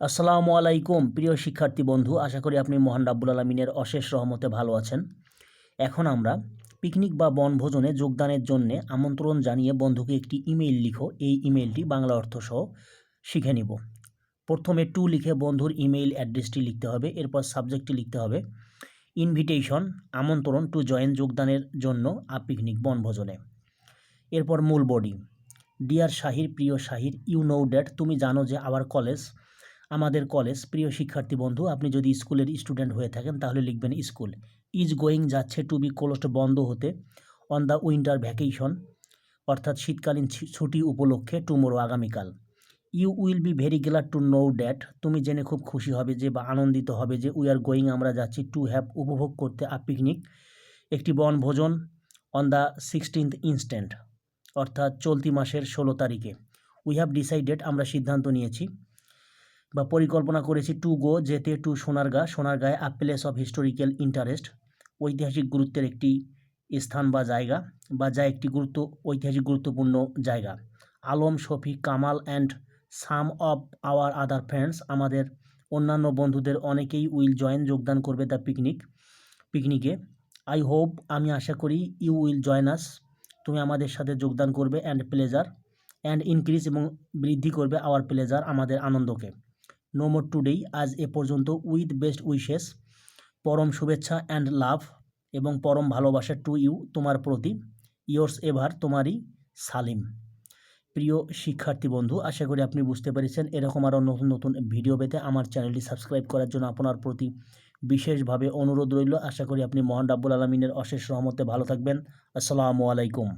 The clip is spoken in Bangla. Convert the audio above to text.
আসসালামু আলাইকুম, প্রিয় শিক্ষার্থী বন্ধু, আশা করি আপনি মহান রাব্বুল আলমিনের অশেষ রহমতে ভালো আছেন। এখন আমরা পিকনিক বা বনভোজনে যোগদানের জন্য আমন্ত্রণ জানিয়ে বন্ধুকে একটি ইমেইল লিখো। এই ইমেইলটি বাংলা অর্থ সহ শিখে নিব। প্রথমে টু লিখে বন্ধুর ইমেইল অ্যাড্রেসটি লিখতে হবে, এরপর সাবজেক্টটি লিখতে হবে। ইনভিটেশন, আমন্ত্রণ টু জয়েন যোগদানের জন্য আ পিকনিক বনভোজনে। এরপর মূল বডি। ডিয়ার শাহির, প্রিয় শাহির ইউ নো ড্যাট তুমি জানো যে আওয়ার কলেজ আমাদের কলেজ প্রিয় শিক্ষার্থী বন্ধু, আপনি যদি স্কুলের স্টুডেন্ট হয়ে থাকেন, তাহলে লিখবেন স্কুল ইজ গোয়িং যাচ্ছে টু বি ক্লোজড বন্ধ হতে অন দ্য উইন্টার ভ্যাকেশন অর্থাৎ শীতকালীন ছুটি উপলক্ষে টুমোরো আগামীকাল। You will be very glad to know that তুমি জেনে খুব খুশি হবে যে বা আনন্দিত হবে যে উই আর গোয়িং আমরা যাচ্ছি টু হ্যাভ উপভোগ করতে আ পিকনিক একটি বনভোজন অন দ্য সিক্সটিন্থ ইনস্ট্যান্ট অর্থাৎ চলতি মাসের ষোলো তারিখে। উই হ্যাভ ডিসাইডেড আমরা সিদ্ধান্ত নিয়েছি বা পরিকল্পনা করেছি টু গো যেতে টু সোনারগা। সোনারগাঁয়ে a place of historical interest ঐতিহাসিক গুরুত্বের একটি স্থান বা জায়গা বা যা একটি গুরুত্ব, ঐতিহাসিক গুরুত্বপূর্ণ জায়গা। Alam, Shafi, Kamal and some of our other friends আমাদের অন্যান্য বন্ধুদের অনেকেই উইল জয়েন যোগদান করবে দ্য পিকনিক পিকনিকে আই হোপ আমি আশা করি ইউ উইল জয়েন আস তুমি আমাদের সাথে যোগদান করবে অ্যান্ড প্লেজার অ্যান্ড ইনক্রিজ এবং বৃদ্ধি করবে আওয়ার প্লেজার আমাদের আনন্দকে। নো মোর টুডেই আজ এ পর্যন্ত উইথ বেস্ট উইশেস পরম শুভেচ্ছা অ্যান্ড লাভ এবং পরম ভালোবাসা টু ইউ তোমার প্রতি। ইয়োর্স এভার তোমারই সালিম প্রিয় শিক্ষার্থী বন্ধু, আশা করি আপনি বুঝতে পেরেছেন এরকম আরও নতুন নতুন ভিডিও পেতে আমার চ্যানেলটি সাবস্ক্রাইব করার জন্য আপনার প্রতি বিশেষভাবে অনুরোধ রইল। আশা করি আপনি মহান রাব্বুল আলমিনের অশেষ রহমতে ভালো থাকবেন। আসসালামু আলাইকুম।